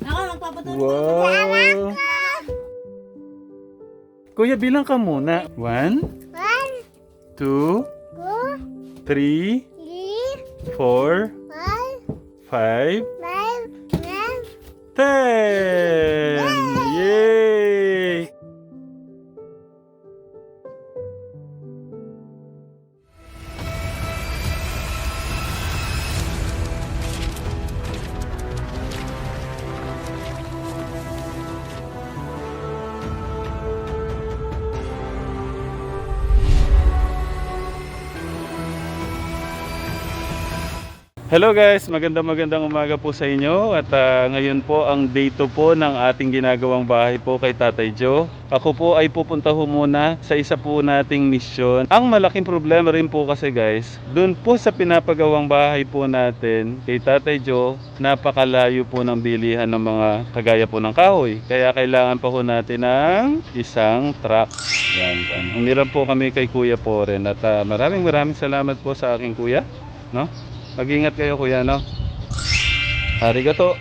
Ako, magpapatulog. Wow! Kuya, bilang ka muna. One, One, two, two, three, three, four, five, five, five, nine, ten! Yay! Hello guys, magandang magandang umaga po sa inyo at ah, ngayon po ang day 2 po ng ating ginagawang bahay po kay Tatay Joe. Ako po ay pupunta ho muna sa isa po nating misyon. Ang malaking problema rin po kasi guys, dun po sa pinapagawang bahay po natin kay Tatay Joe, napakalayo po ng bilihan ng mga kagaya po ng kahoy. Kaya kailangan pa po natin ng isang truck. Yan. Humiram po kami kay Kuya Poren at ah, maraming maraming salamat po sa aking kuya. No? Mag-ingat kayo kuya, no? Arigato.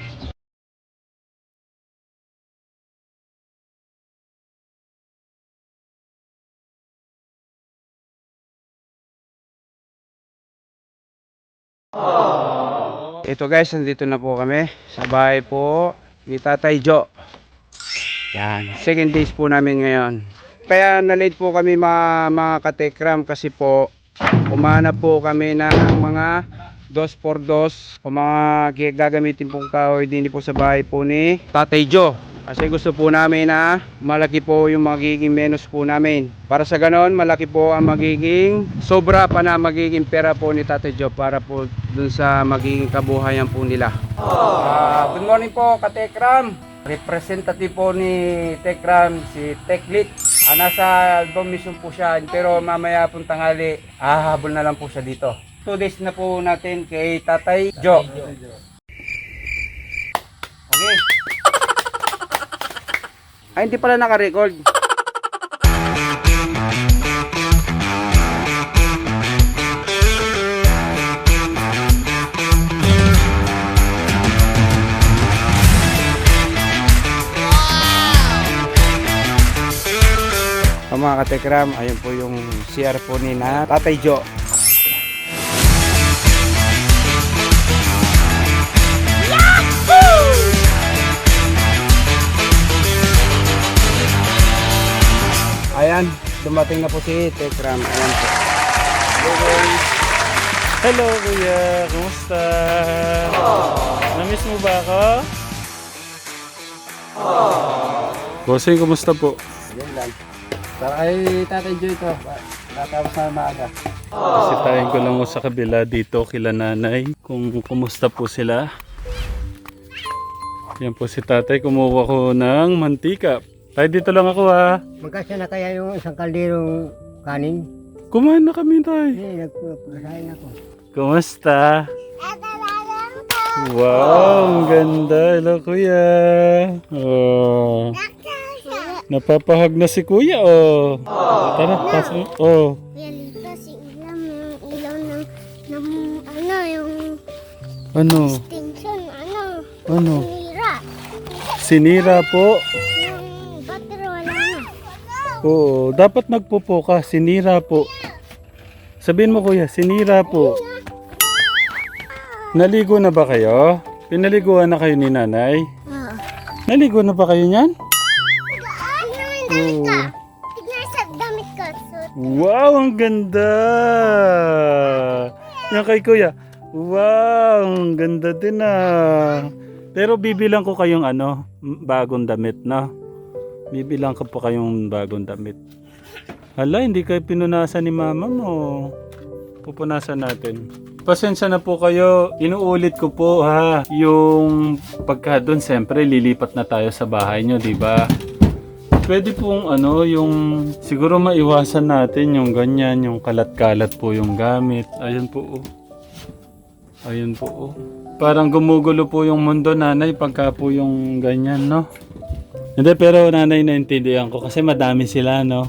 Ito guys, nandito na po kami sa bahay po ni Tatay Jo. Yan, second days po namin ngayon. Kaya na-late po kami mga, mga katekram kasi po umanap po kami ng mga 2x2 o mga gagamitin pong kahoy din po sa bahay po ni Tatay Jo. Kasi gusto po namin na malaki po yung magiging menus po namin. Para sa ganon, malaki po ang magiging sobra pa na magiging pera po ni Tatay Joe para po dun sa magiging kabuhayan po nila. Ah, good morning po, Katekram. Representative po ni Tekram, si Teklit. Ah, nasa album mission po siya, pero mamaya pong tanghali, hahabol na lang po siya dito. Two days na po natin kay Tatay Joe. Okay. Ay, hindi pala naka-record. Mga katekram, ayun po yung CR po ni na Tatay Jo. Ayan, dumating na po si Tekram. Ayan po. Hello kuya, kumusta? Namiss mo ba ako? Bossing, kumusta po? Ayan lang. Para kay Tatay Jo ito. Tatapos na maaga. Bisitahin ko lang mo sa kabila dito kila nanay kung kumusta po sila. Yan po si tatay, kumuha ko ng mantika. Tay, dito lang ako ha. Magkasya na kaya yung isang kalderong kanin? Kumain na kami tay. Eh, nagpapakasain ako. Kumusta? Wow, ang ganda. Hello kuya. Oh. Napapahag na si kuya oh. Tara, pasok. Oh. Kuya Lito, si Ilam, yung ilaw ng, ng ano, yung Ano? extension, ano, Ano? nira. Sinira po. Yung battery wala na. Oo, dapat nagpupo ka. Sinira po. Sabihin mo kuya, sinira po. Naligo na ba kayo? Pinaliguan na kayo ni nanay? Oo. Naligo na ba kayo niyan? Suot. Wow, ang ganda! Yan kay kuya. Wow, ang ganda din ah. Pero bibilang ko kayong ano, bagong damit na. Bibilang ko po kayong bagong damit. Hala, hindi kayo pinunasan ni mama mo. Pupunasan natin. Pasensya na po kayo. Inuulit ko po ha. Yung pagka doon, siyempre lilipat na tayo sa bahay nyo, di ba? Pwede pong ano, yung siguro maiwasan natin yung ganyan, yung kalat-kalat po yung gamit. Ayun po oh. Ayun po oh. Parang gumugulo po yung mundo nanay pagka po yung ganyan, no? Hindi, pero nanay naintindihan ko kasi madami sila, no?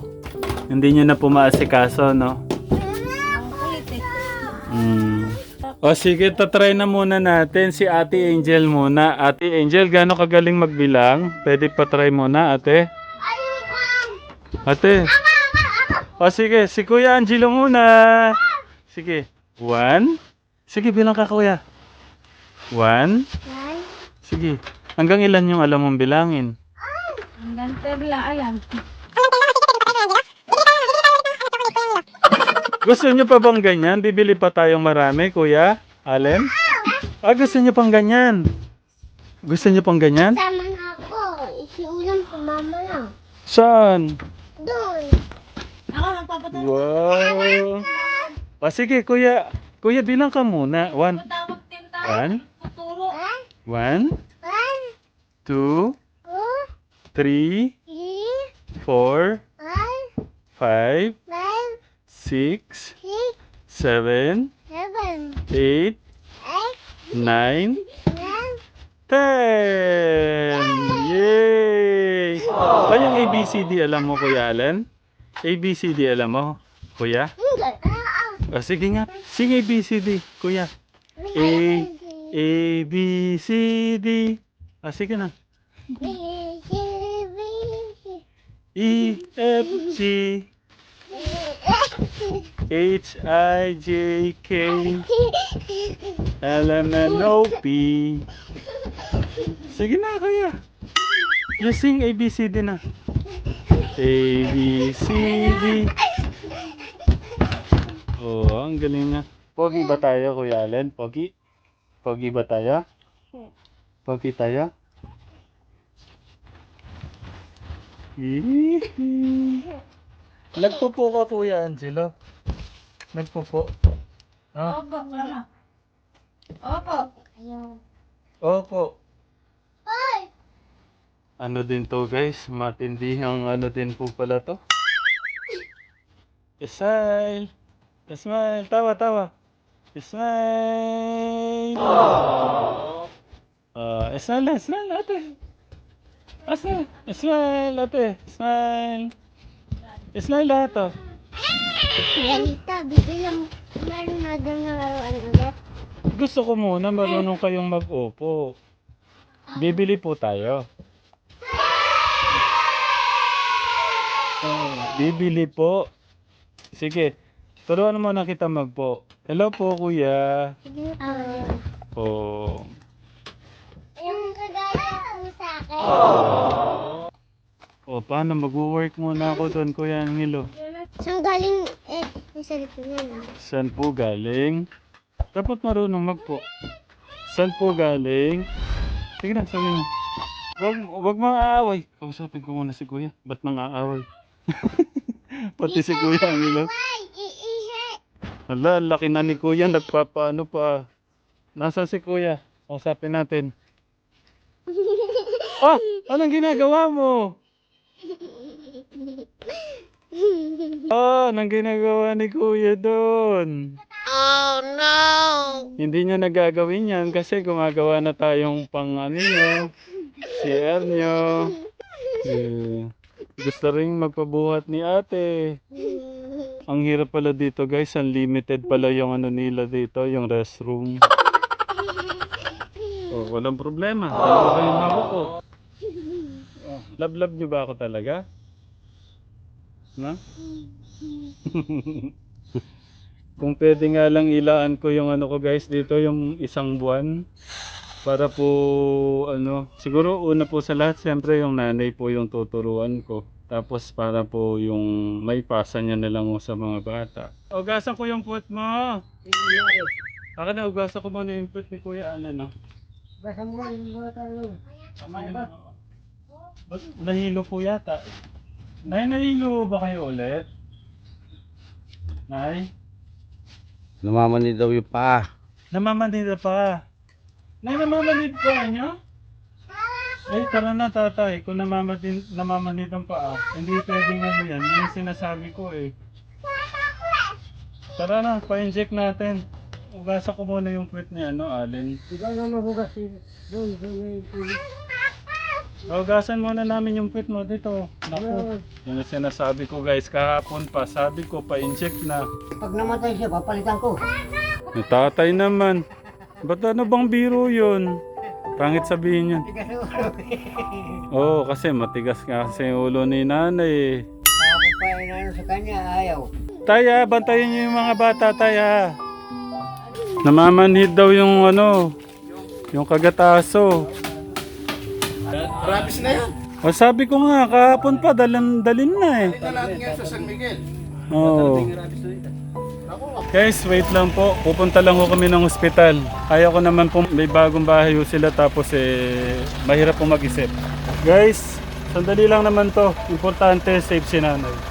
Hindi nyo na po maasikaso, no? Mm. O sige, tatry na muna natin si Ate Angel muna. Ate Angel, gaano kagaling magbilang? Pwede pa try muna, ate? Ate. O sige, si Kuya Angelo muna. Sige. One. Sige, bilang ka kuya. One, Sige. Hanggang ilan yung alam mong bilangin? Hanggang lang alam. Gusto niyo pa bang ganyan? Bibili pa tayong marami, Kuya? Allen? Ah, gusto niyo pang ganyan? Gusto niyo pang ganyan? sama na ako. Isiulam ko mama lang. Saan? Doon. Ako magpapatawag Wow! Ah, sige, Kuya. Kuya, bilang ka muna. One. One. One. One, two, Three. three, Four. five, Five. five, Six. six, Seven. seven, Eight. eight, Nine. nine, Ten! Yay! Ay, yung ABCD alam mo, Kuya Allen? ABCD alam mo, Kuya? O, sige nga. Sing ABCD, Kuya. A, A, B, C, D. Ah, sige na. B, E, F, G, H, I, J, K, L, M, N, O, P. Sige na, Kuya. You sing ABCD na. A, B, C, D. Oh, ang galing nga. Pogi ba tayo, Kuya Allen? Pogi? Pogi ba tayo? Pogi tayo? Nagpupo ka, Kuya Angelo. Nagpupo. Ah, Opo, mama. Opo. Ayaw. opo. Ay! Ano din to guys, matindihang ano din po pala to. Smile! Smile! Tawa, tawa! Smile! Ah, smile na, smile ate! Ah, smile! Smile ate! Smile! Smile lahat to. Ganito, bibilang meron na na laruan ulit. Gusto ko muna marunong kayong mag-opo. Bibili po tayo. Oh, bibili po. Sige. Turuan mo na kita magpo. Hello po, kuya. Sige po. Po. Yung kagaya po sa akin. O, paano? Mag-work muna ako doon, kuya Angelo. Saan galing eh, yung sarito niya no? Saan po galing? Dapat marunong magpo. Saan po galing? Sige na, sabi mo. Wag, wag mga aaway. Kausapin ko muna si kuya. Ba't mga aaway? Pati si kuya Angelo. Hala, laki na ni kuya. Nagpapaano pa. Nasaan si kuya? Kausapin natin. Ah! Anong ginagawa mo? Ah, anong ginagawa ni kuya doon? Oh no! Hindi niya nagagawin yan kasi gumagawa na tayong pang ano nyo, CR nyo. Eh, gusto rin magpabuhat ni ate. Ang hirap pala dito guys, unlimited pala yung ano nila dito, yung restroom. Oh, walang problema. Dalawa kayong hawak ko. Oh, love-love niyo ba ako talaga? Na? Kung pwede nga lang ilaan ko yung ano ko guys dito, yung isang buwan. Para po, ano, siguro una po sa lahat, siyempre yung nanay po yung tuturuan ko. Tapos para po yung may pasa niya na lang sa mga bata. Ugasan ko yung foot mo. Akin na, ugasan ko muna yung foot ni Kuya Ana, no? Basta mo yung mga talo. Tama yun. Ba't nahilo po yata? Nay, nahilo ba kayo ulit? Nay? Namamanid daw yung paa. Namamanid pa. Nay, namamanid pa nyo? Ay, tara na tatay. Kung namamanid, namamanid ang paa, hindi pwedeng ano yan. Yun yung sinasabi ko eh. Tara na, pa-inject natin. Ugasan ko muna yung puwet ni ano, Allen. Ikaw na mabugas doon. Doon may Ugasan muna namin yung puwet mo dito. Naku, yun yung sinasabi ko guys kahapon pa. Sabi ko, pa-inject na. Pag namatay siya, papalitan ko. Yung tatay naman. Ba't ano bang biro yun? Pangit sabihin yun. Tigas ang ulo. Oo, kasi matigas nga kasi yung ulo ni nanay. Ako pa inano sa kanya, ayaw. Taya, bantayan niyo yung mga bata, taya. Namamanhid daw yung ano, yung kagataso. Rapis na yan. O sabi ko nga, kahapon pa, dalin, dalin na eh. Ito natin ngayon sa San Miguel. Oo. Guys, wait lang po. Pupunta lang ko kami ng ospital. Kaya ko naman po may bagong bahay ho sila tapos eh mahirap po mag-isip. Guys, sandali lang naman to. Importante safe si nanay.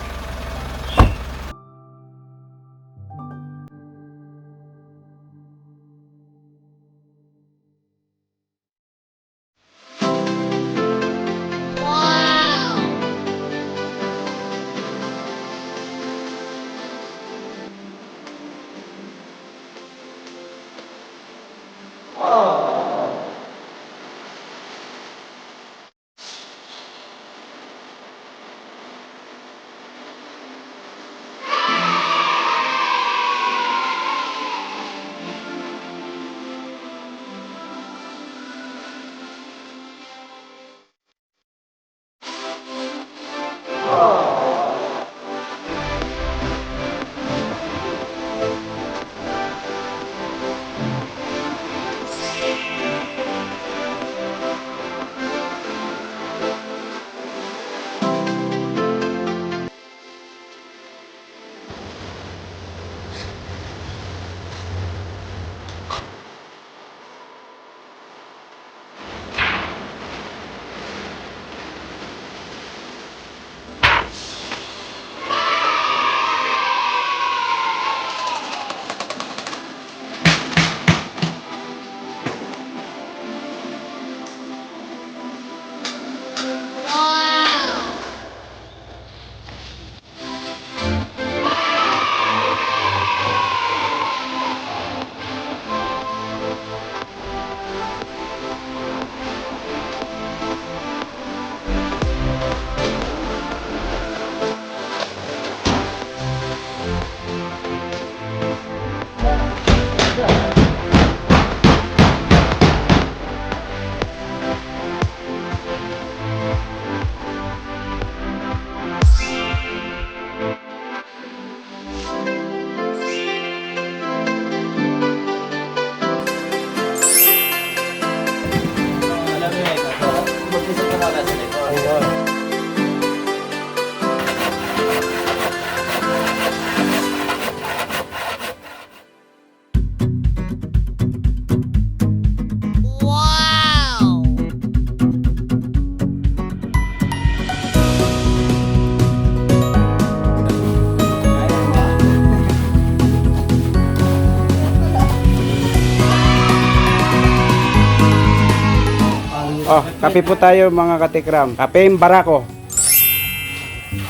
Oh, kape po tayo mga katikram. Kape yung barako.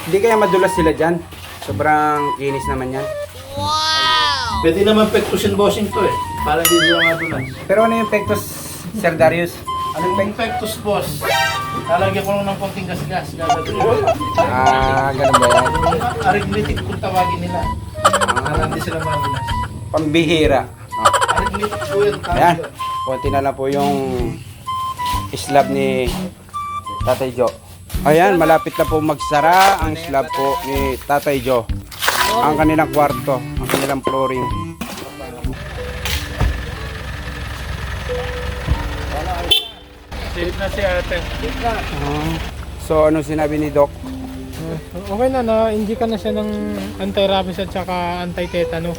Hindi kaya madulas sila dyan? Sobrang kinis naman yan. Pwede naman pectusin bossing to eh. Para hindi nyo nga dulas. Pero ano yung pectus, Sir Darius? Anong peng pectus boss? Lalagyan ko lang ng konting gas-gas. Gagawin. Ah, ganun ba yan? Arithmetic kung tawagin nila. Para hindi sila madulas. Pambihira. Oh. Arithmetic po yun. Ayan, konti na lang po yung slab ni Tatay Jo. Ayan, malapit na po magsara ang slab po ni Tatay Jo. Ang kanilang kwarto, ang kanilang flooring. Safe na si ate. Ah, so, ano sinabi ni Doc? Okay na na, hindi ka na siya ng anti-rabies at saka anti-tetano.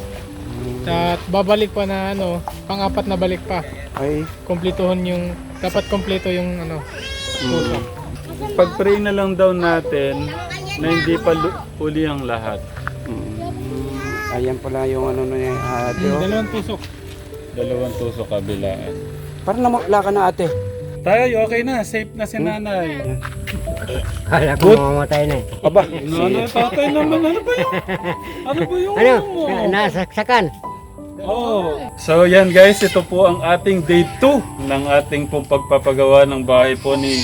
At babalik pa na ano, pang-apat na balik pa. Ay, Kumpletuhin yung, dapat kompleto yung ano, puso. Pag-pray na lang daw natin na hindi pa lu- uli ang lahat. mm, ayan pala yung ano na yung ate. Hmm, oh. dalawang tusok. Dalawang tuso kabilaan. Parang namukla ka na ate. Tayo, okay na. Safe na si nanay. Kala ko mamamatay na eh. Aba, Nanay, tatay naman. Ano ba yung... Ano ba yung... Ano? mo? Nasaksakan. Oh. So yan guys, ito po ang ating day 2 ng ating pong pagpapagawa ng bahay po ni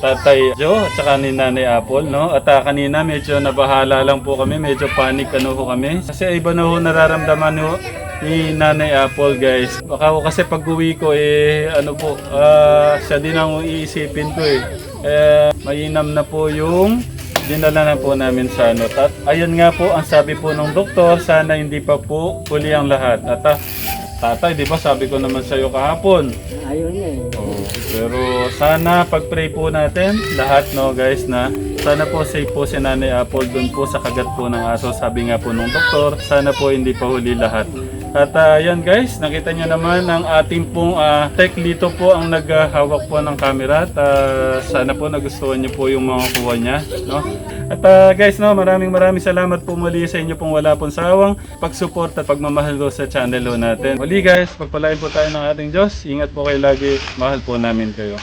Tatay Joe at saka ni Nanay Apple, no? At ah, kanina medyo nabahala lang po kami, medyo panic ano ho kami. Kasi iba na ho nararamdaman ho ni Nanay Apple guys. Baka ako kasi pag uwi ko eh ano po, ah, siya din ang iisipin ko eh. Eh, mainam na po yung dinala na po namin sa ano. At ayun nga po, ang sabi po ng doktor, sana hindi pa po huli ang lahat. At ah, tatay, di ba sabi ko naman sa'yo kahapon, Ayun eh. Oh, pero sana pag-pray po natin lahat no guys na sana po safe po si Nanay Apple dun po sa kagat po ng aso. Sabi nga po ng doktor, sana po hindi pa huli lahat. At ah, yan guys, nakita nyo naman ang ating pong ah, tech dito po ang naghahawak po ng camera. At ah, sana po nagustuhan nyo po yung mga kuha niya. No? At ah, guys, no, maraming maraming salamat po muli sa inyo pong wala pong sawang pag-support at pagmamahal po sa channel ho natin. Muli guys, pagpalain po tayo ng ating Diyos. Ingat po kayo lagi. Mahal po namin kayo.